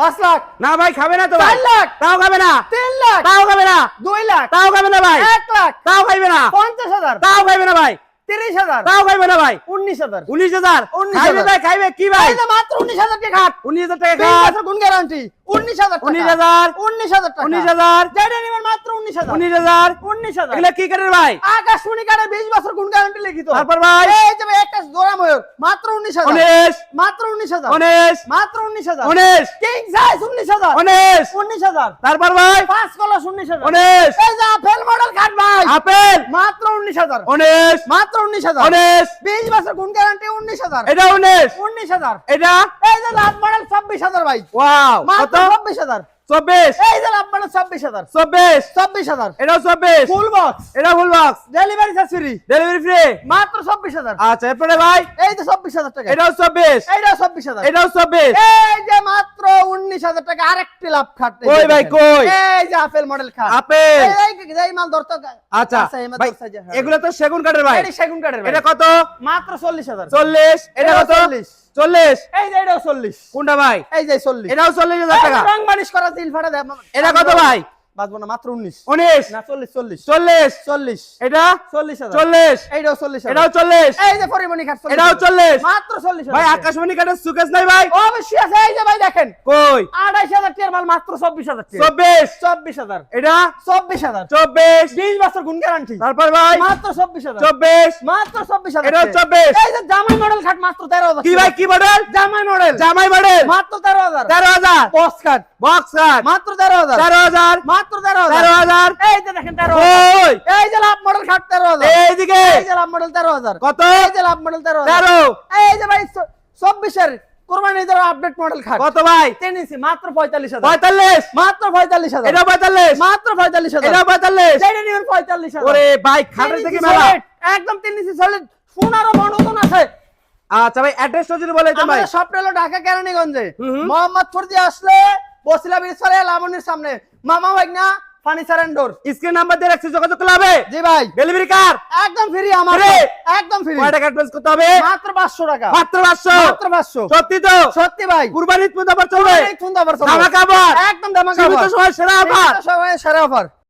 পাঁচ লাখ। না ভাই খাবে না তো চার লাখ। তাও খাবে না। তিন লাখ। তাও খাবে না। দুই লাখ। তাও খাবে না ভাই। এক লাখ। তাও খাইবে না। পঞ্চাশ হাজার। তাও খাইবে না ভাই। তিরিশ হাজার। তাও খাইবে না ভাই। উনিশ হাজার। উনিশ হাজার। খাইবে। ভাই খাইবে কি ভাই? মাত্র উনিশ হাজার টাকা খাট। উনিশ হাজার টাকা খাট। গুণ গ্যারান্টি উনিশ হাজার। উনিশ হাজার। উনিশ হাজার উনিশ হাজার। যেটা নেবেন মাত্র উনিশ হাজার। উনিশ হাজার। উনিশ হাজার। এগুলো কি কাঠের ভাই? আকাশমণি কার্ডে বিশ বছর গুণ গ্যারান্টি লিখিত। তারপর ভাই? এই যে ভাই একটা জোড়া ময়ূর মাত্র উনিশ হাজার উনিশ মাত্র উনিশ হাজার উনিশ মাত্র উনিশ হাজার উনিশ কিং সাইজ উনিশ হাজার উনিশ উনিশ হাজার তারপর ভাই পাঁচ কলস উনিশ হাজার উনিশ এই যে আপেল মডেল কাঠ ভাই আপেল মাত্র উনিশ হাজার উনিশ মাত্র উনিশ হাজার উনিশ বিশ বছর গুণ গ্যারান্টি উনিশ হাজার এটা উনিশ উনিশ হাজার এটা এই যে লাভ মডেল ছাব্বিশ হাজার ভাই ওয়াও মাত্র ছাব্বিশ হাজার চব্বিশ। এই যে মডেল ছাব্বিশ হাজার। চব্বিশ। ছাব্বিশ হাজার। এটা চব্বিশ। ফুল বক্স এটা full box delivery charge free delivery free মাত্র ছাব্বিশ হাজার। আচ্ছা এরপরে ভাই? এই যে ছাব্বিশ হাজার টাকা। এটাও চব্বিশ। এইটাও ছাব্বিশ হাজার। এটাও চব্বিশ। এই যে মাত্র উনিশ হাজার টাকা আরেকটি লাভ খাট কই ভাই, কই? এই যে আপেল মডেল খাট। আপেল। এই- মাল ধরতো আচ্ছা যে, হ্যাঁ। এগুলো তো সেগুন কাঠের ভাই। এটা সেগুন কাঠের ভাই। এটা কত? মাত্র চল্লিশ হাজার। চল্লিশ। এটা কত? 40 চল্লিশ। এই যে এটাও চল্লিশ। কোনটা ভাই? এই যে চল্লিশ। এটাও চল্লিশ হাজার টাকা। রং বানিশ করা তিল ফাটা এটা কত ভাই? বাঁচবো না মাত্র উনিশ। উনিশ। না চল্লিশ চল্লিশ। চল্লিশ। চল্লিশ। এটা? চল্লিশ চল্লিশ। এইটাও চল্লিশ এটাও চল্লিশ। এই যে পরিমণি এটাও চল্লিশ। মাত্র চল্লিশ ভাই আকাশমণি কাঠের সুকেশ নাই ভাই? অবশ্যই আছে। এই যে ভাই দেখেন। কই? আড়াইশ হাজার টিয়ার মাল মাত্র চব্বিশ হাজার চব্বিশ। চব্বিশ হাজার। এটা? চব্বিশ হাজার। চব্বিশ। বিশ বছর গুণ গ্যারান্টি তারপর ভাই? মাত্র চব্বিশ হাজার। চব্বিশ। মাত্র চব্বিশ হাজার এটাও চব্বিশ। এই যে জামাই মডেল খাট মাত্র তেরো হাজার কি ভাই কি মডেল জামাই মডেল জামাই মডেল মাত্র তেরো হাজার। তেরো হাজার। বক্স মাত্র তেরো হাজার। তেরো হাজার। মাত্র তেরো হাজার। তেরো হাজার। এই যে দেখেন ওই। এই যে লাভ মডেল এই যে লাভ মডেল তেরো হাজার। কত? এই যে লাভ মডেল এই যে ভাই চ- চব্বিশের কোরবানি ঈদের আপডেট মডেল খাট কত ভাই? তিন মাত্র পঁয়তাল্লিশ হাজার। পঁয়তাল্লিশ। মাত্র পঁয়তাল্লিশ হাজার। এটা পঁয়তাল্লিশ। মাত্র পঁয়তাল্লিশ হাজার। এটা পঁয়তাল্লিশ। যেটা নেবেন পঁয়তাল্লিশ ওরে ভাই খাটের থেকে মেলা। একদম তিন ইঞ্চি সলিড পনেরো মনোতন আছে। আচ্ছা ভাই অ্যাড্রেসটা যদি বলে ভাই। আমাদের হলো ঢাকা কেরানীগঞ্জে। হুম হুম। মোহাম্মদপুর দিয়ে আসলে বসিলা বিরসরে লাবণীর সামনে। Mama Bhagna furniture and door screen number দিয়ে রাখছি যোগাযোগ করলে হবে জি ভাই। ডেলিভারি কার? একদম ফ্রি আমার একদম ফ্রি কয় টাকা অ্যাডভান্স করতে হবে? মাত্র পাঁচশো টাকা। মাত্র পাঁচশো? মাত্র পাঁচশো। সত্যি তো? সত্যি ভাই। কুরবানি ঈদ পর্যন্ত আবার চলবে ঈদ offer চলবে। ধামাকা একদম দামাকা সীমিত offer। সময় সেরা অফার সীমিত সময়ে সেরা অফার